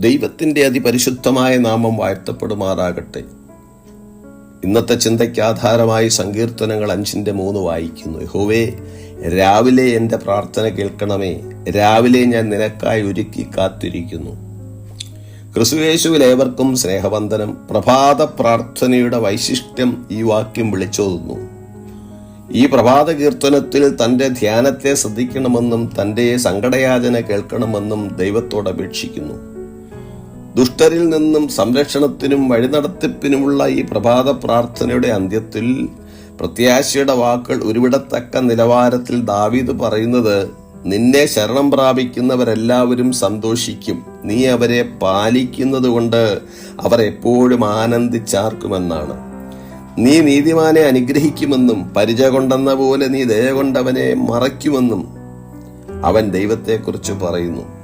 ദൈവത്തിന്റെ അതിപരിശുദ്ധമായ നാമം വാഴ്ത്തപ്പെടുമാറാകട്ടെ. ഇന്നത്തെ ചിന്തയ്ക്ക് ആധാരമായി സങ്കീർത്തനങ്ങൾ അഞ്ചിന്റെ മൂന്ന് വായിക്കുന്നു. യഹോവേ രാവിലെ എന്റെ പ്രാർത്ഥന കേൾക്കണമേ. രാവിലെ ഞാൻ നിനക്കായി ഒരുക്കി കാത്തിരിക്കുന്നു. ക്രിസ്തുയേശുവിൽ ഏവർക്കും സ്നേഹവന്ദനം. പ്രഭാത പ്രാർത്ഥനയുടെ വൈശിഷ്ട്യം ഈ വാക്യം വിളിച്ചോതുന്നു. ഈ പ്രഭാത കീർത്തനത്തിൽ തന്റെ ധ്യാനത്തെ ശ്രദ്ധിക്കണമെന്നും തന്റെ സങ്കടയാചന കേൾക്കണമെന്നും ദൈവത്തോട് അപേക്ഷിക്കുന്നു. ദുഷ്ടരിൽ നിന്നും സംരക്ഷണത്തിനും വഴിനടത്തിപ്പിനുമുള്ള ഈ പ്രഭാത പ്രാർത്ഥനയുടെ അന്ത്യത്തിൽ പ്രത്യാശയുടെ വാക്കുകൾ ഉരുവിടത്തക്ക നിലവാരത്തിൽ ദാവീദ് പറയുന്നത് നിന്നെ ശരണം പ്രാപിക്കുന്നവരെല്ലാവരും സന്തോഷിക്കും. നീ അവരെ പാലിക്കുന്നത് കൊണ്ട് അവർ എപ്പോഴും ആനന്ദിച്ചാർക്കുമെന്നാണ്. നീ നീതിമാനെ അനുഗ്രഹിക്കുമെന്നും പരിച കൊണ്ടെന്ന പോലെ നീ ദയ കൊണ്ടവനെ മറയ്ക്കുമെന്നും അവൻ ദൈവത്തെക്കുറിച്ച് പറയുന്നു.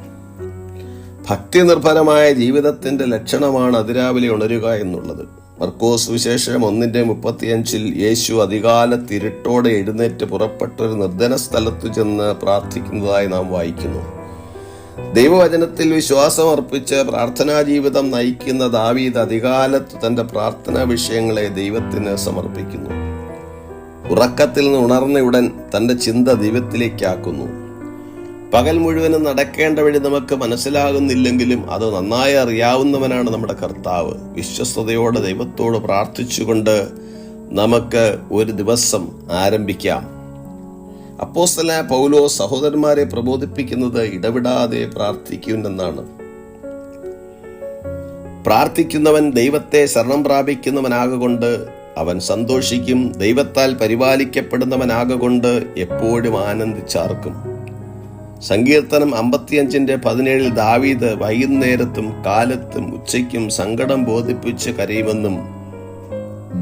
ഭക്തി നിർഭരമായ ജീവിതത്തിന്റെ ലക്ഷണമാണ് അതിരാവിലെ ഉണരുക എന്നുള്ളത്. മർക്കോസ് വിശേഷം ഒന്നിന്റെ മുപ്പത്തിയഞ്ചിൽ യേശു അധികാലത്തിരുട്ടോടെ എഴുന്നേറ്റ് പുറപ്പെട്ടൊരു നിർജന സ്ഥലത്തു ചെന്ന് പ്രാർത്ഥിക്കുന്നതായി നാം വായിക്കുന്നു. ദൈവവചനത്തിൽ വിശ്വാസം അർപ്പിച്ച് പ്രാർത്ഥനാ ജീവിതം നയിക്കുന്ന ദാവീദ് അധികാലത്ത് തന്റെ പ്രാർത്ഥനാ വിഷയങ്ങളെ ദൈവത്തിന് സമർപ്പിക്കുന്നു. ഉറക്കത്തിൽ നിന്ന് ഉണർന്നയുടൻ തന്റെ ചിന്ത ദൈവത്തിലേക്കാക്കുന്നു. പകൽ മുഴുവനും നടക്കേണ്ട വഴി നമുക്ക് മനസ്സിലാകുന്നില്ലെങ്കിലും അത് നന്നായി അറിയാവുന്നവനാണ് നമ്മുടെ കർത്താവ്. വിശ്വസ്തയോടെ ദൈവത്തോട് പ്രാർത്ഥിച്ചുകൊണ്ട് നമുക്ക് ഒരു ദിവസം ആരംഭിക്കാം. അപ്പോസ്തല പൗലോ സഹോദരന്മാരെ പ്രബോധിപ്പിക്കുന്നത് ഇടവിടാതെ പ്രാർത്ഥിക്കുന്നെന്നാണ് പ്രാർത്ഥിക്കുന്നവൻ ദൈവത്തെ ശരണം പ്രാപിക്കുന്നവനാകൊണ്ട് അവൻ സന്തോഷിക്കും. ദൈവത്താൽ പരിപാലിക്കപ്പെടുന്നവനാകൊണ്ട് എപ്പോഴും ആനന്ദിച്ചാർക്കും. സങ്കീർത്തനം അമ്പത്തിയഞ്ചിന്റെ പതിനേഴിൽ ദാവീദ് വൈകുന്നേരത്തും കാലത്തും ഉച്ചയ്ക്കും സങ്കടം ബോധിപ്പിച്ച് കരയുമെന്നും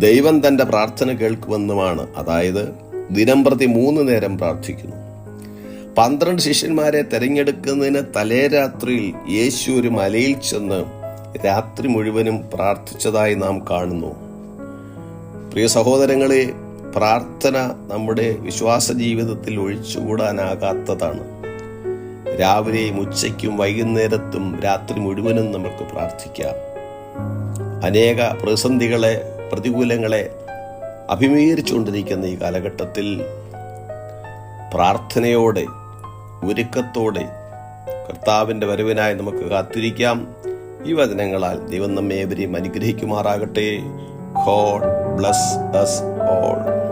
ദൈവം തന്റെ പ്രാർത്ഥന കേൾക്കുമെന്നുമാണ്. അതായത് ദിനം പ്രതി മൂന്ന് നേരം പ്രാർത്ഥിക്കുന്നു. പന്ത്രണ്ട് ശിഷ്യന്മാരെ തെരഞ്ഞെടുക്കുന്നതിന് തലേ രാത്രിയിൽ യേശു ഒരു മലയിൽ ചെന്ന് രാത്രി മുഴുവനും പ്രാർത്ഥിച്ചതായി നാം കാണുന്നു. പ്രിയ സഹോദരങ്ങളെ പ്രാർത്ഥന നമ്മുടെ വിശ്വാസ ജീവിതത്തിൽ ഒഴിച്ചുകൂടാനാകാത്തതാണ്. രാവിലെയും ഉച്ചയ്ക്കും വൈകുന്നേരത്തും രാത്രി മുഴുവനും നമുക്ക് പ്രാർത്ഥിക്കാം. അനേക പ്രതിസന്ധികളെ പ്രതികൂലങ്ങളെ അഭിമുഖീകരിച്ചുകൊണ്ടിരിക്കുന്ന ഈ കാലഘട്ടത്തിൽ പ്രാർത്ഥനയോടെ ഒരുക്കത്തോടെ കർത്താവിന്റെ വരവിനായി നമുക്ക് കാത്തിരിക്കാം. ഈ വചനങ്ങളാൽ ദൈവം നമ്മെ ഏവരെയും അനുഗ്രഹിക്കുമാറാകട്ടെ. God bless us all.